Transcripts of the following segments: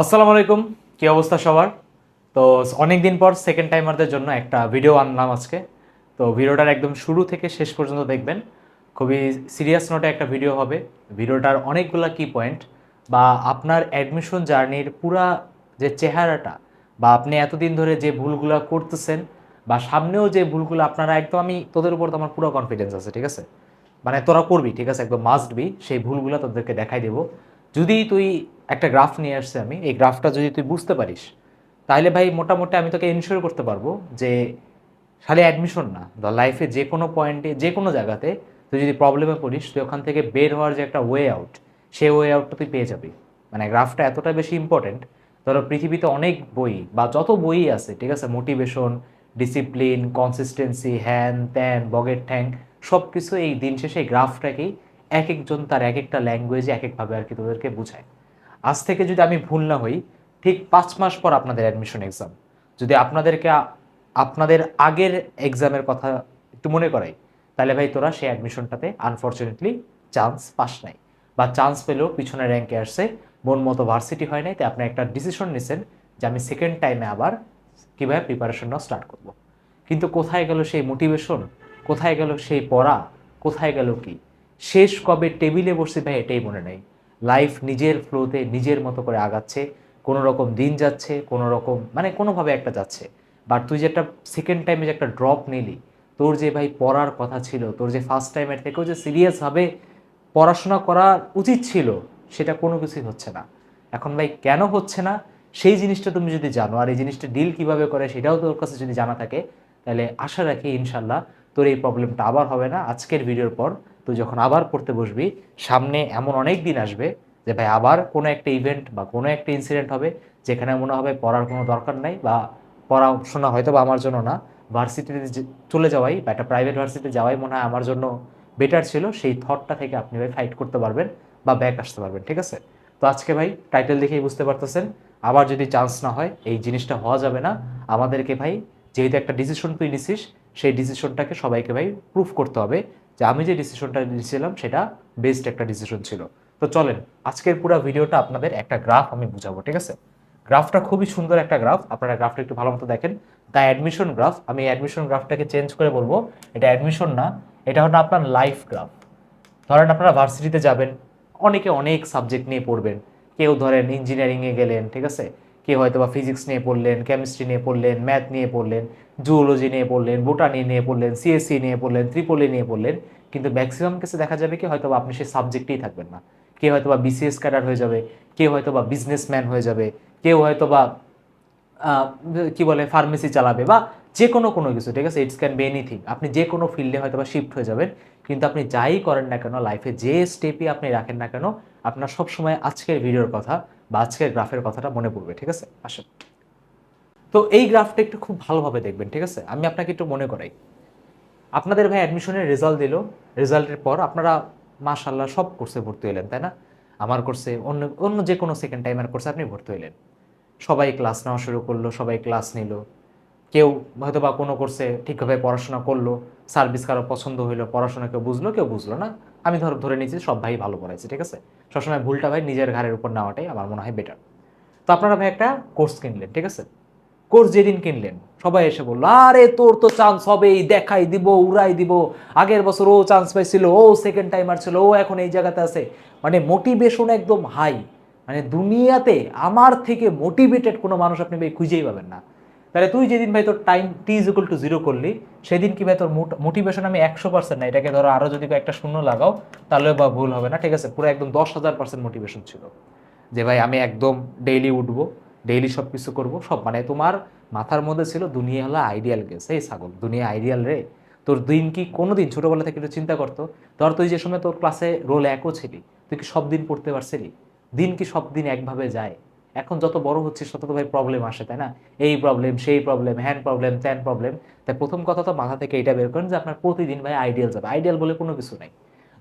আসসালামু আলাইকুম, কী অবস্থা সবার? তো অনেক দিন পর সেকেন্ড টাইমারদের জন্য একটা ভিডিও আনলাম আজকে। তো ভিডিওটার একদম শুরু থেকে শেষ পর্যন্ত দেখবেন। খুবই সিরিয়াস নোটে একটা ভিডিও হবে। ভিডিওটার অনেকগুলো কি পয়েন্ট বা আপনার অ্যাডমিশন জার্নির পুরা যে চেহারাটা বা আপনি এতদিন ধরে যে ভুলগুলো করতেছেন বা সামনেও যে ভুলগুলো, আপনারা একদম আমি তোদের উপর তো আমার পুরো কনফিডেন্স আছে, ঠিক আছে? মানে তোরা করবি, ঠিক আছে? একদম মাস্ট বি সেই ভুলগুলো তোদেরকে দেখাই দেবো। যদি তুই একটা গ্রাফ নিয়ে আসছে আমি। এই গ্রাফটা যদি তুই বুঝতে পারিস, তাহলে ভাই মোটামুটি আমি তোকে ইনশিওর করতে পারব যে খালি অ্যাডমিশন না ধর লাইফে যে কোনো পয়েন্টে যে কোনো জায়গাতে তুই যদি প্রবলেমে পড়িস, তুই ওখান থেকে বের হওয়ার যে একটা ওয়ে আউট সেই ওয়ে আউটটা তুই পেয়ে যাবি। মানে গ্রাফটা এতটা বেশি ইম্পর্টেন্ট ধরো পৃথিবীতে অনেক বই বা যত বই আছে, ঠিক আছে? মোটিভেশন ডিসিপ্লিন কনসিস্টেন্সি হ্যান ত্যান বগের ঠ্যাং সব কিছু এই দিন শেষে গ্রাফটাকেই এক একজন তার এক একটা ল্যাঙ্গুয়েজে এক একভাবে আর কি তোদেরকে বোঝায়। আজ থেকে যদি আমি ভুল না হই, ঠিক পাঁচ মাস পর আপনাদের অ্যাডমিশন এক্সাম যদি আপনাদেরকে আপনাদের আগের এক্সামের কথা একটু মনে করাই, তাহলে ভাই তোরা সেই অ্যাডমিশনটাতে আনফর্চুনেটলি চান্স পাস নাই। বা চান্স পেলেও পিছনে র্যাঙ্কে আসছে, মন মতো ভার্সিটি হয় নাই, তাই আপনি একটা ডিসিশন নিছেন যে আমি সেকেন্ড টাইমে আবার কীভাবে প্রিপারেশনটা স্টার্ট করব। কিন্তু কোথায় গেল সেই মোটিভেশন কোথায় গেল সেই পড়া? কোথায় গেল কি? শেষ কবে টেবিলে বসে ভাই এটাই মনে নেই। লাইফ নিজের ফ্লোতে নিজের মতো করে আগাচ্ছে কোনো রকম দিন যাচ্ছে কোনো রকম মানে কোনোভাবে একটা যাচ্ছে। বাট তুই যে একটা সেকেন্ড টাইমে যে একটা ড্রপ নিলি, তোর যে ভাই পড়ার কথা ছিল, তোর যে ফার্স্ট টাইমের থেকেও যে সিরিয়াসভাবে পড়াশোনা করা উচিত ছিল, সেটা কোনো কিছুই হচ্ছে না। এখন ভাই কেন হচ্ছে না? সেই জিনিসটা তুমি যদি জানো, আর এই জিনিসটা ডিল কীভাবে করে সেটাও তোর কাছে যদি জানা থাকে, তাহলে আশা রাখি ইনশাল্লাহ তোর এই প্রবলেমটা আবার হবে না। আজকের ভিডিওর পর তুই যখন আবার পড়তে বসবি, সামনে এমন অনেক দিন আসবে যে ভাই আবার কোনো একটা ইভেন্ট বা কোনো একটা ইনসিডেন্ট হবে যেখানে মনে হবে পড়ার কোনো দরকার নাই বা পড়াশোনা হয়তো বা আমার জন্য না। ভার্সিটিতে চলে যাওয়াই বা একটা প্রাইভেট ভার্সিটিতে যাওয়াই মনে হয় আমার জন্য বেটার ছিল। সেই থটটা থেকে আপনি ভাই ফাইট করতে পারবেন বা ব্যাক আসতে পারবেন, ঠিক আছে? তো আজকে ভাই টাইটেল দেখেই বুঝতে পারতেছেন। আবার যদি চান্স না হয়, এই জিনিসটা হওয়া যাবে না। আমাদেরকে ভাই যেহেতু একটা ডিসিশন তুই নিছিস সেই ডিসিশনটাকে সবাইকে ভাই প্রুফ করতে হবে যে আমি যে ডিসিশনটা নিয়েছিলাম সেটা বেস্ট একটা ডিসিশন ছিল। তো চলেন, আজকের পুরো ভিডিওটা আপনাদের একটা গ্রাফ আমি বুঝাবো, ঠিক আছে? গ্রাফটা খুবই সুন্দর একটা গ্রাফ আপনারা গ্রাফটা একটু ভালো মতো দেখেন। দ্য অ্যাডমিশন গ্রাফ আমি অ্যাডমিশন গ্রাফটাকে চেঞ্জ করে বলব, এটা অ্যাডমিশন না, এটা হলো আপনার লাইফ গ্রাফ ধরেন আপনারা ভার্সিটিতে যাবেন, অনেকে অনেক সাবজেক্ট নিয়ে পড়বেন। কেউ ধরেন ইঞ্জিনিয়ারিংয়ে গেলেন, ঠিক আছে? কেউ হয়তো বা ফিজিক্স নিয়ে পড়লেন কেমিস্ট্রি নিয়ে পড়লেন ম্যাথ নিয়ে পড়লেন জুওলজি নিয়ে পড়লেন বোটানি নিয়ে পড়লেন সিএসসি নিয়ে পড়লেন ত্রিপলি নিয়ে পড়লেন, কিন্তু ম্যাক্সিমাম কেসে দেখা যাবে কি হয়তো আপনি সেই সাবজেক্টেই থাকবেন না। কেউ হয়তো বা বিসিএস ক্যাডার হয়ে যাবে কেউ হয়তো বা বিজনেসম্যান হয়ে যাবে, কেউ হয়তো বা কি বলে ফার্মেসি চালাবে বা যে কোনো কোনো কিছু, ঠিক আছে? ইটস ক্যান বি এনিথিং আপনি যে কোনো ফিল্ডে হয়তো বা শিফট হয়ে যাবেন, কিন্তু আপনি যাই করেন না কেন লাইফে যে স্টেপই আপনি রাখেন না কেন, আপনার সবসময় আজকের ভিডিওর কথা বা আজকের গ্রাফের কথাটা মনে পড়বে, ঠিক আছে? আসেন। তো এই গ্রাফটা একটু খুব ভালোভাবে দেখবেন, ঠিক আছে? আমি আপনাকে একটু মনে করাই। আপনাদের ভাই অ্যাডমিশনের রেজাল্ট দিল। রেজাল্টের পর আপনারা মাশাল্লাহ সব কোর্সে ভর্তি হলেন তাই না? আমার কোর্সে অন্য অন্য যে কোনো সেকেন্ড টাইমের কোর্সে আপনি ভর্তি হলেন সবাই ক্লাস নেওয়া শুরু করল, সবাই ক্লাস নিল। কেউ হয়তো বা কোনো কোর্সে ঠিকভাবে পড়াশোনা করল সার্ভিস কারও পছন্দ হইল, পড়াশোনা কেউ বুঝলো কেউ বুঝলো না। আমি ধর, ধরে নিয়েছি সব ভাই ভালো পড়াইছে, ঠিক আছে? সবসময় ভুলটা ভাই নিজের ঘাড়ের উপর নেওয়াটাই আমার মনে হয় বেটার তো আপনারা ভাই একটা কোর্স কিনলেন, ঠিক আছে? কোর্স যেদিন কিনলেন, সবাই এসে বলল, আরে তোর তো চান্স হবেই, দেখাই দিব, উড়াই দিব। আগের বছর ও চান্স পাইছিল, ও সেকেন্ড টাইমার ছিল, ও এখন এই জায়গাতে আছে। মানে মোটিভেশন একদম হাই মানে দুনিয়াতে আমার থেকে মোটিভেটেড কোনো মানুষ আপনি ভাই খুঁজেই পাবেন না। তাহলে তুই যেদিন ভাই তোর time T is equal to zero করলি, সেদিন কি ভাই তোর মোটিভেশন আমি একশো পার্সেন্ট না এটাকে ধরো আরও যদি একটা শূন্য লাগাও, তাহলে বা ভুল হবে না, ঠিক আছে? পুরো একদম দশ হাজার পার্সেন্ট মোটিভেশন ছিল। যে ভাই আমি একদম ডেইলি উঠবো ডেইলি সব কিছু করব, সব মানে তোমার মাথার মধ্যে ছিল, দুনিয়া হলো আইডিয়াল গেস এই ছাগল, দুনিয়া আইডিয়াল রে। তোর দিন কি কোনো দিন ছোটোবেলা থেকে একটু চিন্তা করতো? ধর তুই যে সময় তোর ক্লাসে রোল একও ছিলি, তুই কি সব দিন পড়তে পারছিলি? দিন কি সব দিন একভাবে যায়? এখন যত বড় হচ্ছিস তত তো ভাই প্রবলেম আসে, তাই না? এই প্রবলেম সেই প্রবলেম হ্যান্ড প্রবলেম ত্যান প্রবলেম তাই প্রথম কথা তো মাথা থেকে এটা বের করেন যে আপনার প্রতিদিন ভাই আইডিয়াল যাবে। আইডিয়াল বলে কোনো কিছু নাই।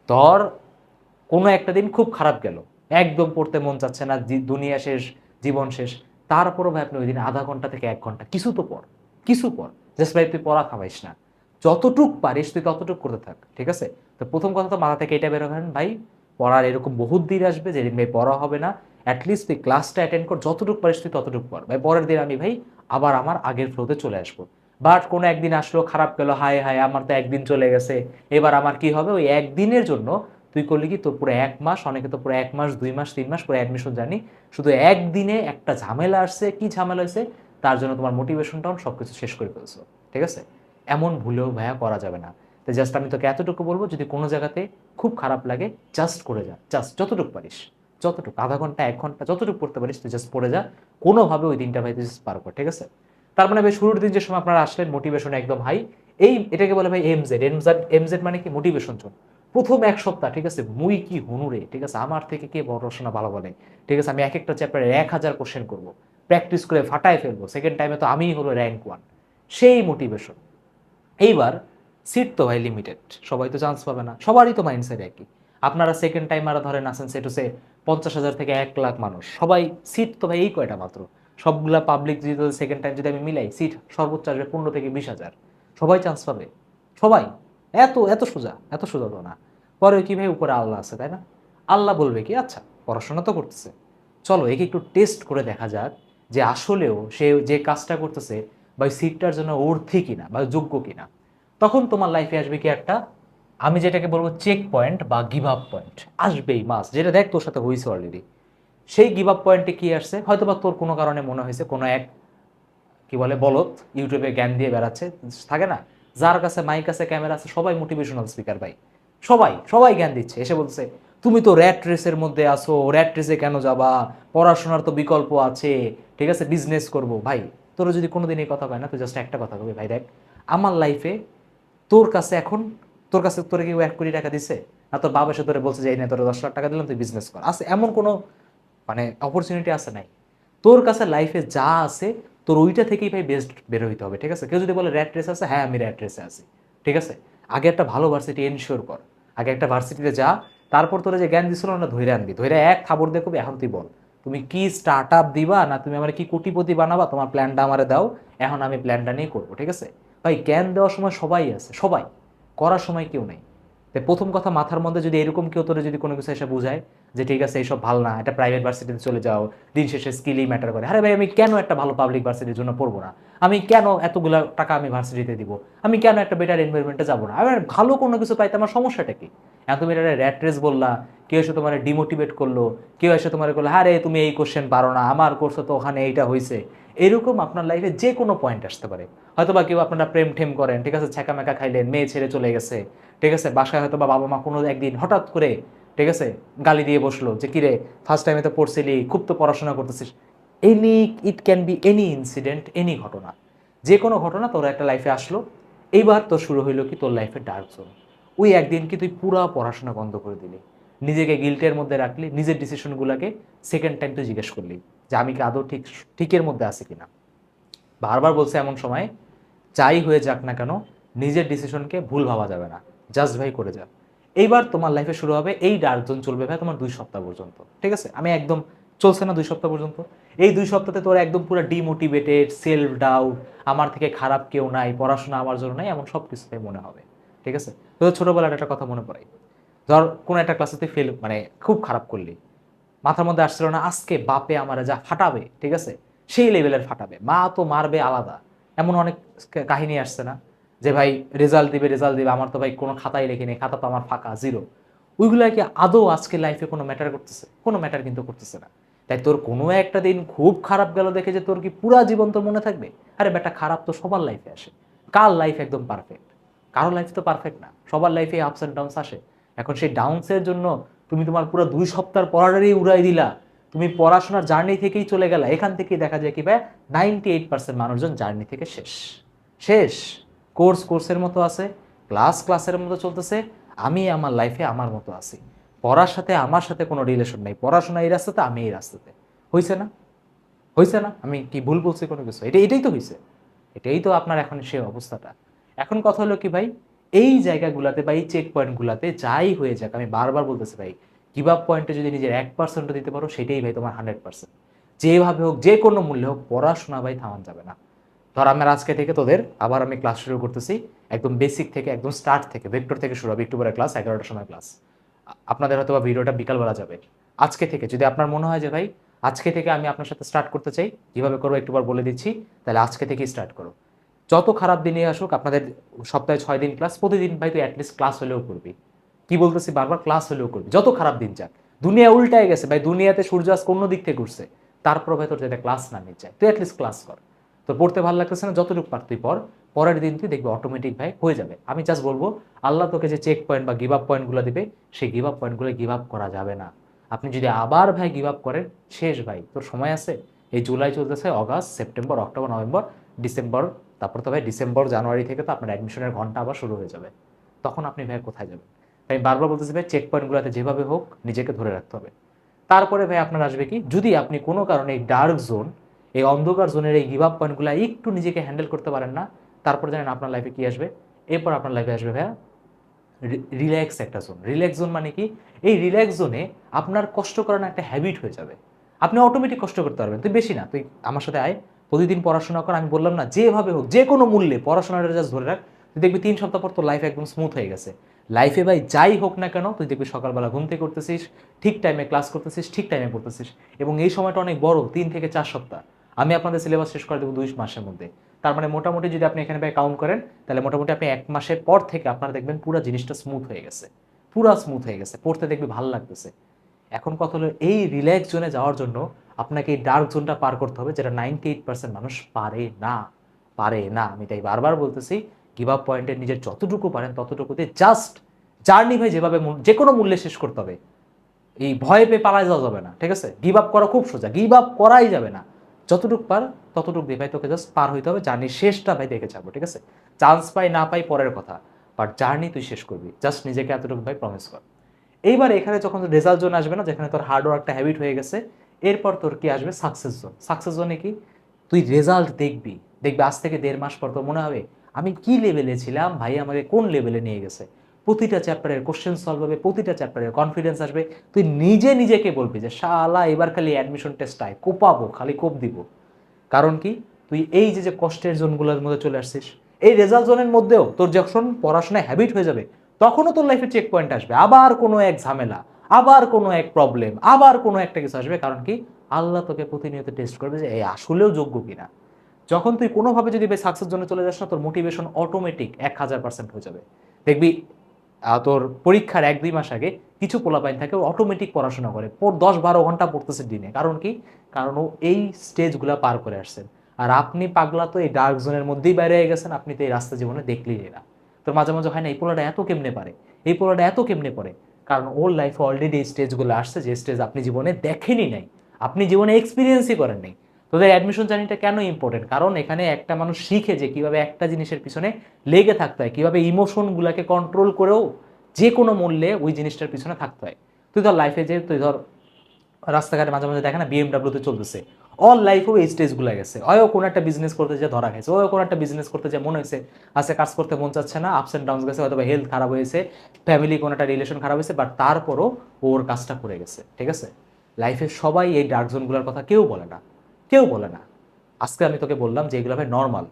ধর, কোনো একটা দিন খুব খারাপ গেল। একদম পড়তে মন চাচ্ছে না দুনিয়া শেষ, জীবন শেষ। তারপরও ভাই আপনি ওই দিন আধা ঘণ্টা থেকে এক ঘণ্টা, কিছু তো পর কিছু পর জাস্ট ভাই তুই পড়া খাওয়াইস না। যতটুক পারিস তুই ততটুক করতে থাক, ঠিক আছে? তো প্রথম কথা তো মাথা থেকে এটা বের বেরোবেন ভাই পড়ার এরকম বহুত দিন আসবে যেদিন ভাই পড়া হবে না। অ্যাটলিস্ট তুই ক্লাসটা অ্যাটেন্ড কর, যতটুকু পারিস তুই ততটুকু কর। ভাই, পরের দিন আমি, ভাই, আবার আমার আগের ফ্লোতে চলে আসব। বাট কোনো একদিন আসলো, খারাপ গেলো, হায় হায়, আমার তো একদিন চলে গেছে। এবার আমার কি হবে? ওই একদিনের জন্য তুই করলি কি, তোর পুরো এক মাস, অনেকে তো পুরো এক মাস, দুই মাস, তিন মাস পুরো অ্যাডমিশন জানি। শুধু একদিনে একটা ঝামেলা আসছে। কি ঝামেলা হয়েছে? তার জন্য তোমার মোটিভেশনটাও সব কিছু শেষ করে ফেলছো। ঠিক আছে? এমন ভুলেও ভাইয়া করা যাবে না। তো জাস্ট আমি তোকে এতটুকু বলব, যদি কোনো জায়গাতে খুব খারাপ লাগে জাস্ট করে যা। জাস্ট যতটুকু পারিস। যতটুকু, আধা ঘণ্টা, এক ঘণ্টা, যতটুকু পড়তে পারিস, তুই জাস্ট পড়ে যা। কোনোভাবে ওই দিনটা ভাই তুই just পার কর, ঠিক আছে? তার মানে ভাই, শুরুর দিন যে সময় আপনারা আসলেন মোটিভেশন একদম হাই এই, এটাকে বলে ভাই এমজেড এমজেড এমজেড মানে কি? মোটিভেশন জোন প্রথম এক সপ্তাহ, ঠিক আছে? মুই কি হুনুরে ঠিক আছে? আমার থেকে কে পড়াশোনা ভালো বলে, ঠিক আছে? আমি এক একটা চ্যাপ্টারে এক হাজার কোশ্চেন করব। প্র্যাকটিস করে ফাটায় ফেলব। সেকেন্ড টাইমে তো আমিই হলো র্যাঙ্ক ওয়ান সেই মোটিভেশন এইবার সিট তো ভাই লিমিটেড সবাই তো চান্স পাবে না। সবারই তো মাইন্ডসেট একই। আপনারা সেকেন্ড টাইম আর ধরেন আসেন সেট হচ্ছে পঞ্চাশ হাজার থেকে এক লাখ মানুষ। সবাই সিট তো ভাই এই কয়টা মাত্র? সবগুলা পাবলিক যদি সেকেন্ড টাইম যদি আমি মিলাই সিট সর্বোচ্চ আসবে পনেরো থেকে বিশ হাজার। সবাই চান্স পাবে। সবাই। এত এত সোজা এত সোজা তো না। পরে কি ভাই, উপরে আল্লাহ আছে, তাই না? আল্লাহ বলবে কি আচ্ছা পড়াশোনা তো করতেছে। চলো, একে একটু টেস্ট করে দেখা যাক যে আসলেও সে যে কাজটা করতেছে, বা সিটটার জন্য অর্থী কিনা, বা যোগ্য কিনা। তখন তোমার লাইফে আসবে কি একটা আমি যেটাকে বলব চেক পয়েন্ট বা গিভ আপ পয়েন্ট আসবেই মাস, যেটা দেখ তোর সাথে হয়েছে অলরেডি সেই গিভ আপ পয়েন্টে কি আসছে? হয়তো বা তোর কোনো কারণে মনে হয়েছে, কোনো এক, কি বলে, বলত ইউটিউবে জ্ঞান দিয়ে বেড়াচ্ছে, থাকে না? যার কাছে মাইক আছে ক্যামেরা আছে, সবাই মোটিভেশনাল স্পিকার ভাই। সবাই সবাই জ্ঞান দিচ্ছে। এসে বলছে, তুমি তো র্যাট রেসের মধ্যে আসো র্যাট রেসে কেন যাবা? পড়াশোনার তো বিকল্প আছে। ঠিক আছে বিজনেস করব। ভাই, তোর যদি কোনোদিন এই কথা হয় না, তুই জাস্ট একটা কথা কবি। ভাই দেখ, আমার লাইফে তোর কাছে এখন তোর কাছে তোর কেউ এক কোটি টাকা দিছে? না, তোর বাবা এসে তোরে বলছে যে, এই না, তোর দশ লাখ টাকা দিলাম, তুই বিজনেস কর। আছে, এমন কোনো মানে অপরচুনিটি আছে নাই। তোর কাছে লাইফে যা আছে, তোর ওইটা থেকেই ভাই বেস্ট বের হইতে হবে, ঠিক আছে? কেউ যদি বলে র্যাট রেস আছে হ্যাঁ আমি র্যাট রেসে আছি, ঠিক আছে? আগে একটা ভালো ভার্সিটি এনশিওর কর। আগে একটা ভার্সিটিতে যা, তারপর তোরা যে জ্ঞান দিছিল না ধৈর্য আনবি। ধৈর্য এক খাবার দেখবি এখন তুই বল, তুমি কি স্টার্ট আপ দিবা, না তুমি আমার কি কোটিপতি বানাবা? তোমার প্ল্যানটা আমারে দাও, এখন আমি প্ল্যানটা নিয়ে করব। ঠিক আছে? ভাই, জ্ঞান দেওয়ার সময় সবাই আছে, সবাই। করার সময় কেউ নেই। তাই প্রথম কথা মাথার মধ্যে যদি এরকম কেউ তোরে যদি কোনো কিছু এসে বুঝায় যে ঠিক আছে, এইসব ভালো না একটা প্রাইভেট ভার্সিটিতে চলে যাও, দিন শেষে স্কিলই ম্যাটার করে। আরে ভাই, আমি কেন একটা ভালো পাবলিক ভার্সিটির জন্য পড়ব না? আমি কেন এতগুলো টাকা আমি ভার্সিটিতে দিব? আমি কেন একটা বেটার এনভায়রনমেন্টে যাব না? আমার ভালো কোনো কিছু পাইতে আমার সমস্যাটা কি? তুমি এটা র্যাট রেস বললা, কেউ এসে তোমার ডিমোটিভেট করল, কেউ এসে তোমার করল হ্যাঁ রে তুমি এই কোশ্চেন পারো না, আমার কোর্সে তো ওখানে এইটা হয়েছে এরকম আপনার লাইফে যে কোনো পয়েন্ট আসতে পারে। হয়তো বা কেউ আপনারা প্রেম ঠেম করেন, ঠিক আছে ছ্যাঁকা ম্যাকা খাইলেন, মেয়ে ছেড়ে চলে গেছে, ঠিক আছে, বাসায় হয়তো বা বাবা মা কোনো একদিন হঠাৎ করে ঠিক আছে? গালি দিয়ে বসল যে, কিরে ফার্স্ট টাইমে তো পড়ছিলি, খুব তো পড়াশোনা করতেছিস। Any it can be any incident any ঘটনা। যে কোনো ঘটনা তোর একটা লাইফে আসলো। এইবার তোর শুরু হইল কি তোর লাইফে ডার্ক জোন ওই একদিন কি তুই পুরা পড়াশোনা বন্ধ করে দিলি? নিজেকে গিল্টের মধ্যে রাখলি, নিজের ডিসিশনগুলোকে সেকেন্ড টাইম তুই জিজ্ঞেস করলি যে, আমি কি আদৌ ঠিক, ঠিকের মধ্যে আছি কিনা? বারবার বলছে এমন সময়, যাই হয়ে যাক না কেন, নিজের ডিসিশনকে ভুল ভাবা যাবে না। জাস্ট ভাই করে যা। এইবার তোমার লাইফে শুরু হবে, এই ডার্ক জোন চলবে ভাই তোমার দুই সপ্তাহ পর্যন্ত, ঠিক আছে? আমি একদম চলছে না দুই সপ্তাহ পর্যন্ত। এই দুই সপ্তাহে তোর একদম পুরো ডিমোটিভেটেড সেলফ ডাউট আমার থেকে খারাপ কেউ নাই, পড়াশোনা আমার জন্য নাই, এমন সব কিছুতে মনে হবে, ঠিক আছে? তো ছোটোবেলার একটা কথা মনে পড়ে। ধর, কোনো একটা ক্লাসে তুই ফেল মানে খুব খারাপ করলি। মাথার মধ্যে আসছিল না, আজকে বাপে আমার যা ফাটাবে, ঠিক আছে? সেই লেভেলের ফাটাবে। মা তো মারবে আলাদা। এমন অনেক কাহিনী আসছে না? যে ভাই রেজাল্ট দিবে রেজাল্ট দিবে, আমার তো ভাই কোনো খাতাই লেখে নেই, খাতা তো আমার ফাঁকা জিরো ওইগুলো কি আদৌ আজকে লাইফে কোনো ম্যাটার করতেছে? কোনো ম্যাটার কিন্তু করতেছে না। তাই তোর কোনো একটা দিন খুব খারাপ গেল দেখে যে তোর কি পুরা জীবন তোর মনে থাকবে? আরে বেটা, খারাপ তো সবার লাইফে আসে। কার লাইফ একদম পারফেক্ট কারও লাইফ তো পারফেক্ট না। সবার লাইফে আপস অ্যান্ড ডাউনস আসে। এখন সেই ডাউন্সের জন্য তুমি তোমার পুরো দুই সপ্তাহ পড়াটারই উড়াই দিলা। তুমি পড়াশোনার জার্নি থেকেই চলে গেলা। এখান থেকেই দেখা যায় কি ভাই নাইনটি এইট পার্সেন্ট মানুষজন জার্নি থেকে শেষ। শেষ। কোর্স, কোর্সের মতো আছে, ক্লাস, ক্লাসের মতো চলতেছে, আমি আমার লাইফে আমার মতো আছি। পড়ার সাথে আমার সাথে কোনো রিলেশন নেই। পড়াশোনা এই রাস্তাতে, আমি এই রাস্তাতে। হয়েছে না? হয়েছে না? আমি কি ভুল বলছি কোনো কিছু? এটা, এটাই তো হয়েছে এটাই তো আপনার এখন সেই অবস্থাটা। এখন কথা হলো কি ভাই? এই জায়গাগুলোতে বা এই চেক পয়েন্টগুলোতে যাই হয়ে যাক, আমি বারবার বলতেছি ভাই গিভ আপ পয়েন্টে যদি নিজের এক পার্সেন্টও দিতে পারো, সেটাই ভাই তোমার হান্ড্রেড পার্সেন্ট যেভাবে হোক যে কোনো মূল্যে হোক, পড়াশোনা ভাই থামান যাবে না। ধর আমার আজকে থেকে তোদের, আবার আমি ক্লাস শুরু করতেছি, একদম বেসিক থেকে, একদম স্টার্ট থেকে ভেক্টর থেকে শুরু হবে, একটু পরে ক্লাস এগারোটার সময় ক্লাস আপনাদের হয়তো বা ভিডিওটা বিকালবেলা যাবে। আজকে থেকে, যদি আপনার মনে হয় যে ভাই, আজকে থেকে আমি আপনার সাথে স্টার্ট করতে চাই যেভাবে করব একটুবার বলে দিচ্ছি, তাহলে আজকে থেকেই স্টার্ট করো। যত খারাপ দিনই আসুক, আপনাদের সপ্তাহে ছয় দিন ক্লাস প্রতিদিন ভাই তুই অ্যাটলিস্ট ক্লাস হলেও করবি। কি বলতেছি, বারবার ক্লাস হলেও করবি, যত খারাপ দিন যাক। দুনিয়া উল্টায় গেছে, ভাই, দুনিয়াতে সূর্য আজ কোন দিক থেকে ঘুরছে তারপর ভাই তোর যাতে ক্লাস না নিয়ে যায়। তুই অ্যাটলিস্ট ক্লাস কর। তোর পড়তে ভালো লাগতেছে না, যতটুকু পার তুই পর পরের দিন তুই দেখবি অটোমেটিক ভাই হয়ে যাবে। আমি জাস্ট বলব, আল্লাহ তোকে যে চেক পয়েন্ট বা গিভ আপ পয়েন্টগুলো দিবে, সেই গিভ আপ পয়েন্টগুলো গিভ আপ করা যাবে না। আপনি যদি আবার ভাই গিভ আপ করেন, শেষ ভাই। তোর সময় আছে? এই জুলাই চলতেছে, August, September, October, November, December, তারপর তো ভাই ডিসেম্বর, জানুয়ারি থেকে তো আপনার অ্যাডমিশনের ঘণ্টা আবার শুরু হয়ে যাবে। তখন আপনি ভাই কোথায় যাবেন? আমি বারবার বলতেছি ভাই চেক পয়েন্টগুলোতে যেভাবে হোক, নিজেকে ধরে রাখতে হবে। তারপরে ভাই আপনার আসবে কি? যদি আপনি কোনো কারণে এই ডার্ক জোন এই অন্ধকার জোনের এই গিভ আপ পয়েন্টগুলো একটু নিজেকে হ্যান্ডেল করতে পারেন না, তারপর জানেন আপনার লাইফে কি আসবে? এরপর আপনার লাইফে আসবে ভাইয়া রিল্যাক্স একটা জোন রিল্যাক্স জোন মানে কি? এই রিল্যাক্স জোনে আপনার কষ্ট করানো একটা হ্যাবিট হয়ে যাবে। আপনি অটোমেটিক কষ্ট করতে পারবেন, তুই বেশি না, তুই আমার সাথে আয়, প্রতিদিন পড়াশোনা কর, আমি বললাম না, যেভাবে হোক, যে কোনো মূল্যে পড়াশোনাটা জাস্ট ধরে রাখ, তুই দেখবি তিন সপ্তাহ পর তোর লাইফ একদম স্মুথ হয়ে গেছে। লাইফে ভাই যাই হোক না কেন, তুই দেখবি সকালবেলা ঘুম থেকে করতেছিস ঠিক টাইমে ক্লাস করতেছিস, ঠিক টাইমে পড়তেছিস, এবং এই সময়টা অনেক বড়, তিন থেকে চার সপ্তাহ। আমি আপনাদের সিলেবাস শেষ করে দেবো দুই মাসের মধ্যে। তার মানে মোটামুটি যদি আপনি এখানে ভাই কাউন্ট করেন, তাহলে মোটামুটি আপনি এক মাসের পর থেকে আপনারা দেখবেন পুরো জিনিসটা স্মুথ হয়ে গেছে। পুরা স্মুথ হয়ে গেছে। পড়তে দেখবে ভালো লাগতেছে। এখন কথা হলো এই রিল্যাক্স জোনে যাওয়ার জন্য আপনাকে এই ডার্ক জোনটা পার করতে হবে, যেটা নাইনটি এইট পার্সেন্ট মানুষ পারে না। পারে না। আমি তাই বারবার বলতেছি গিভ আপ পয়েন্টে নিজের যতটুকু পারেন, ততটুকুতে জাস্ট জার্নি ভাই যেভাবে যে কোনো মূল্যে শেষ করতে হবে। এই ভয় পেয়ে পালায় যাওয়া যাবে না, ঠিক আছে? গিভ আপ করা খুব সোজা। গিভ আপ করাই যাবে না। যতটুকু পার, ততটুকু দিয়ে ভাই তোকে জাস্ট পার হইতে হবে জার্নির শেষটা ভাই দেখে যাব, ঠিক আছে? চান্স পাই না পাই পরের কথা বাট জার্নি তুই শেষ করবি জাস্ট নিজেকে এতটুকু ভাই প্রমিস কর। এইবার এখানে যখন রেজাল্ট জোন আসবে না, যেখানে তোর হার্ড ওয়ার্কটা হ্যাবিট হয়ে গেছে, এরপর তোর কি আসবে? সাকসেস জোন সাকসেস জোনে কি? তুই রেজাল্ট দেখবি দেখবি আজ থেকে দেড় মাস পর তোর মনে হবে, আমি কি লেভেলে ছিলাম, ভাই আমাকে কোন লেভেলে নিয়ে গেছে? প্রতিটা চ্যাপ্টারের কোশ্চেন সলভ হবে, প্রতিটা চ্যাপ্টারের কনফিডেন্স আসবে। তুই নিজে নিজেকে বলবি যে, শালা, এবার খালি অ্যাডমিশন টেস্ট আয় কোপাবো, খালি কোপ দিব। কারণ কি? তুই এই যে যে কষ্টের জোনগুলোর মধ্যে চলে আসছিস, এই রেজাল্ট জোনের মধ্যেও তোর যখন পড়াশোনায় হ্যাবিট হয়ে যাবে, তখনও তোর লাইফে চেক পয়েন্ট আসবে। আবার কোনো এক ঝামেলা, আবার কোনো এক প্রবলেম আবার কোনো একটা কিছু আসবে। কারণ কি? আল্লাহ তোকে প্রতিনিয়ত টেস্ট করবে যে এই আসলেও যোগ্য কিনা? যখন তুই কোনোভাবে যদি সাকসেস জন্য চলে যাস না, তোর মোটিভেশন অটোমেটিক এক হাজার পার্সেন্ট হয়ে যাবে। দেখবি তোর পরীক্ষার এক দুই মাস আগে কিছু পোলাপাইন থাকে অটোমেটিক পড়াশোনা করে। দশ বারো ঘণ্টা পড়তেছে দিনে। কারণ কি? কারণ ও এই স্টেজগুলো পার করে আসছেন আর আপনি পাগলা তো এই ডার্ক জোনের মধ্যেই বাইরে হয়ে গেছেন, আপনি তো এই রাস্তা জীবনে দেখলেই না। তোর মাঝে মাঝে হয় না, এই পোলাটা এত কেমনে পারে? এই পোলাটা এত কেমনে পড়ে কারণ ওর লাইফে অলরেডি এই স্টেজগুলো আসছে, যে স্টেজ আপনি জীবনে দেখেনই নাই। আপনি জীবনে এক্সপিরিয়েন্সই করেন নাই। তোদের অ্যাডমিশন জার্নিটা কেন ইম্পর্টেন্ট কারণ এখানে একটা মানুষ শিখে যে কীভাবে একটা জিনিসের পিছনে লেগে থাকতে হয়, কীভাবে ইমোশনগুলোকে কন্ট্রোল করেও যে কোনো মূল্যে ওই জিনিসটার পিছনে থাকতে হয়। তুই ধর লাইফে যে, তুই ধর রাস্তাঘাটে মাঝে মাঝে দেখে না বিএমডাব্লিউতে চলতেছে। অল লাইফেও এই স্টেজগুলো গেছে। অয়ও কোনো একটা বিজনেস করতে যে ধরা গেছে ওয়ও কোনো একটা বিজনেস করতে যে মনে হয়েছে, আজকে কাজ করতে মন চাচ্ছে না আপস অ্যান্ড ডাউন গেছে হয়তো হেলথ খারাপ হয়েছে ফ্যামিলি কোনো একটা রিলেশন খারাপ হয়েছে বাট তারপরও ওর কাজটা করে গেছে, ঠিক আছে? লাইফে সবাই এই ডার্ক জোনগুলোর কথা কেউ বলে না। কেউ বলে না। আজকে আমি তোকে বললাম যে এগুলো ভাই নর্মাল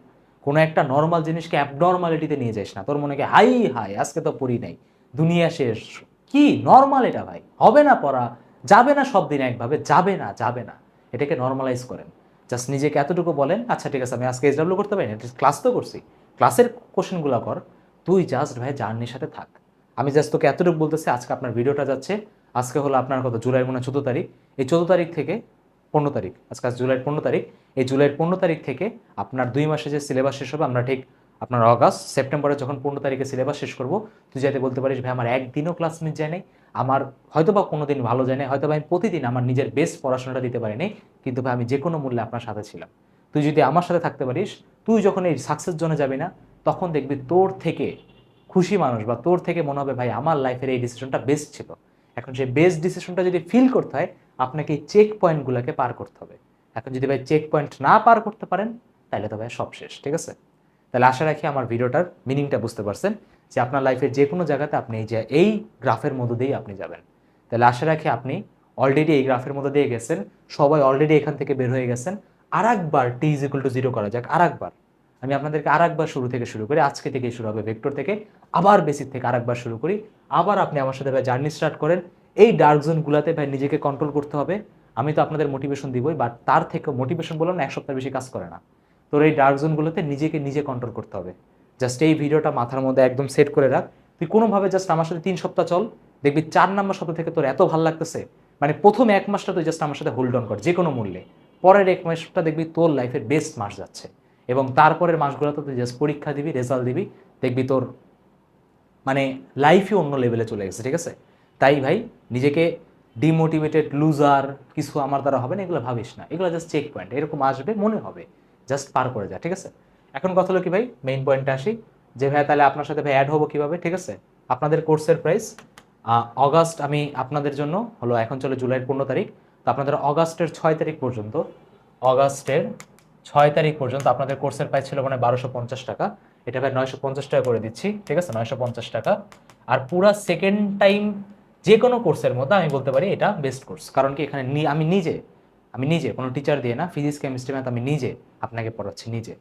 কোনো একটা নর্মাল জিনিসকে অ্যাবনর্মালিটিতে নিয়ে যাস না। তোর মনে কি হাই হাই, আজকে তো পড়ি নাই। দুনিয়া শেষ। কি নর্মাল এটা ভাই? হবে না পড়া? যাবে না সব দিন একভাবে? যাবে না যাবে না। এটাকে নর্মালাইজ করেন। জাস্ট নিজেকে এতটুকু বলেন আচ্ছা ঠিক আছে, আমি আজকে এসডাব্লিউ করতে পারি না? ক্লাস তো করছি। ক্লাসের কোশ্চেনগুলো কর। তুই জাস্ট ভাই জার্নির সাথে থাক। আমি জাস্ট তোকে এতটুকু বলতেছি, আজকে আপনার ভিডিওটা যাচ্ছে। আজকে হলো আপনার কত? জুলাই মনে চোদ্দ তারিখ। এই চোদ্দ তারিখ থেকে পনেরো তারিখ। আজকে আজ জুলাইয়ের পনেরো তারিখ। এই জুলাইয়ের পনেরো তারিখ থেকে আপনার দুই মাসে যে সিলেবাস শেষ হবে, আমরা ঠিক আপনার অগাস্ট সেপ্টেম্বরে যখন পনেরো তারিখে সিলেবাস শেষ করব, তুই যাতে বলতে পারিস, ভাই, আমার একদিনও ক্লাস মিস যায় নাই। আমার হয়তো বা কোনো দিন ভালো যায় নাই হয়তো আমি প্রতিদিন আমার নিজের বেস্ট পড়াশোনাটা দিতে পারিনি কিন্তু ভাই, আমি যে কোনো মূল্যে আপনার সাথে ছিলাম। তুই যদি আমার সাথে থাকতে পারিস, তুই যখন এই সাকসেস জোনে যাবি না, তখন দেখবি তোর থেকে খুশি মানুষ বা তোর থেকে মনে হবে, ভাই, আমার লাইফের এই ডিসিশনটা বেস্ট ছিল। এখন সেই বেস্ট ডিসিশনটা যদি ফিল করতে হয় আপনাকে এই চেক পয়েন্টগুলোকে পার করতে হবে। এখন যদি ভাই চেক পয়েন্ট না পার করতে পারেন, তাহলে তো ভাই সব শেষ, ঠিক আছে? তাহলে আশা রাখি আমার ভিডিওটার মিনিংটা বুঝতে পারছেন যে আপনার লাইফের যে কোনো জায়গাতে আপনি এই যে, এই গ্রাফের মধ্য দিয়েই আপনি যাবেন। তাহলে আশা রাখি আপনি অলরেডি এই গ্রাফের মধ্যে দিয়ে গেছেন, সবাই অলরেডি এখান থেকে বের হয়ে গেছেন। আর একবার T is equal to zero করা যাক আর একবার আমি আপনাদেরকে আর একবার শুরু থেকে শুরু করি, আজকে থেকেই শুরু হবে ভেক্টর থেকে আবার বেসিক থেকে আর একবার শুরু করি। আবার আপনি আমার সাথে জার্নি স্টার্ট করেন এই ডার্ক জোনগুলোতে ভাই নিজেকে কন্ট্রোল করতে হবে। আমি তো আপনাদের মোটিভেশন দিবই বাট তার থেকে মোটিভেশন বললাম না, এক সপ্তাহ বেশি কাজ করে না। তোর এই ডার্ক জোনগুলোতে নিজেকে নিজে কন্ট্রোল করতে হবে। জাস্ট এই ভিডিওটা মাথার মধ্যে একদম সেট করে রাখ। তুই কোনোভাবে জাস্ট আমার সাথে তিন সপ্তাহ চল, দেখবি চার নাম্বার সপ্তাহ থেকে তোর এত ভালো লাগতেছে। মানে প্রথম এক মাসটা তুই জাস্ট আমার সাথে হোল্ড অন কর যে কোনো মূল্যে। পরের এক মাসটা দেখবি তোর লাইফের বেস্ট মাস যাচ্ছে। এবং তারপরের মাসগুলোতে তুই জাস্ট পরীক্ষা দিবি রেজাল্ট দিবি, দেখবি তোর মানে লাইফই অন্য লেভেলে চলে গেছে, ঠিক আছে? তাই ভাই, নিজেকে ডিমোটিভেটেড লুজার কিছু আমার দ্বারা হবে না, এগুলো ভাবিস না। এগুলো জাস্ট চেক পয়েন্ট এরকম আসবে, মনে হবে। জাস্ট পার করে যা, ঠিক আছে? এখন কথা হলো কি ভাই মেইন পয়েন্টে আসি। যে ভাই, তাহলে আপনার সাথে ভাই অ্যাড হব কীভাবে, ঠিক আছে? আপনাদের কোর্সের প্রাইস অগাস্ট আমি আপনাদের জন্য, হলো এখন চলে জুলাইয়ের পনেরো তারিখ, তো আপনাদের অগাস্টের ছয় তারিখ পর্যন্ত অগাস্টের ছয় তারিখ পর্যন্ত আপনাদের কোর্সের প্রাইস ছিল মানে বারোশো পঞ্চাশ টাকা। এটা ভাই নয়শো পঞ্চাশ টাকা করে দিচ্ছি, ঠিক আছে? নয়শো পঞ্চাশ টাকা। আর পুরা সেকেন্ড টাইম যে কোনো কোর্সের মধ্যে আমি বলতে পারি এটা বেস্ট কোর্স কারণ কি এখানে আমি নিজে আমি নিজে, কোনো টিচার দিয়ে না ফিজিক্স কেমিস্ট্রি ম্যাথ আমি নিজে, আপনাকে পড়াচ্ছি নিজে।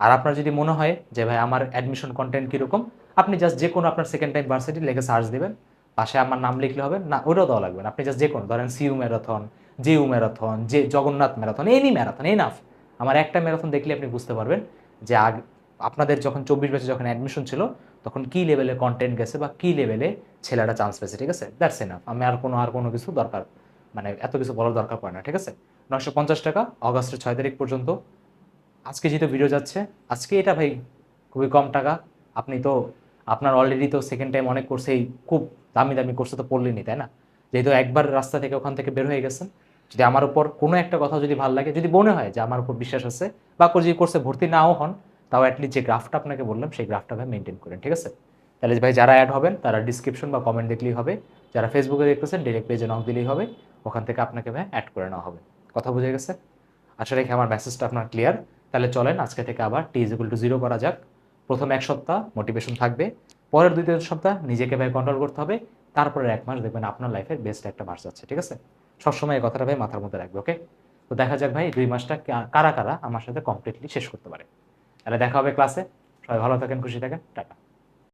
আর আপনার যদি মনে হয় যে ভাই আমার অ্যাডমিশন কন্টেন্ট কীরকম, আপনি জাস্ট যে কোনো আপনার সেকেন্ড টাইম ভার্সিটি লিখে সার্চ দেবেন, পাশে আমার নাম লিখলে হবে, না ওটাও দেওয়া লাগবে আপনি জাস্ট যে কোনো, ধরেন সিইউ ম্যারাথন জেইউ ম্যারাথন যে Jagannath marathon any marathon enough আমার একটা ম্যারাথন দেখলে আপনি বুঝতে পারবেন যে আগ আপনাদের যখন চব্বিশ বছর যখন অ্যাডমিশন ছিল, তখন কি লেভেলে কন্টেন্ট গেছে বা কি লেভেলে ছেলেরা চান্স পেয়েছে, ঠিক আছে? দ্যাটস এনাফ আমি আর কোনো আর কোনো কিছু দরকার মানে এত কিছু বলার দরকার পড়ে না, ঠিক আছে? নশো পঞ্চাশ টাকা, অগস্টের ছয় তারিখ পর্যন্ত। আজকে যেহেতু ভিডিও যাচ্ছে, আজকে এটা ভাই খুবই কম টাকা। আপনি তো, আপনার অলরেডি তো সেকেন্ড টাইম অনেক কোর্সেই খুব দামি দামি কোর্সে তো পড়লেনি তাই না? যেহেতু একবার রাস্তা থেকে ওখান থেকে বের হয়ে গেছেন, যদি আমার উপর কোনো একটা কথা যদি ভালো লাগে, যদি মনে হয় যে আমার উপর বিশ্বাস আছে, বা যদি কোর্সে ভর্তি নাও হন তাও অ্যাটলিস্ট যে গ্রাফটা আপনাকে বললাম, সেই গ্রাফটা ভাই মেনটেন করেন, ঠিক আছে? তাহলে ভাই যারা অ্যাড হবেন, তারা ডিসক্রিপশন বা কমেন্ট দেখলেই হবে। যারা ফেসবুকে দেখতেছেন ডিরেক্ট পেজে নক দিলেই হবে। ওখান থেকে আপনাকে ভাই অ্যাড করে নেওয়া হবে। কথা বুঝে গেছে? আশা রেখে আমার মেসেজটা আপনার ক্লিয়ার তাহলে চলেন, আজকে থেকে আবার টি ইজ টু জিরো করা যাক। প্রথম এক সপ্তাহ মোটিভেশন থাকবে। পরের দুই তিন সপ্তাহ নিজেকে ভাই কন্ট্রোল করতে হবে। তারপরে এক মাস দেখবেন আপনার লাইফের বেস্ট একটা মাস যাচ্ছে, ঠিক আছে? সবসময় এই কথাটা ভাই মাথার মধ্যে রাখবে ওকে তো দেখা যাক ভাই, দুই মাসটা কারা কারা আমার সাথে কমপ্লিটলি শেষ করতে পারে। তাহলে দেখা হবে ক্লাসে সবাই ভালো থাকেন খুশি থাকেন। টাটা।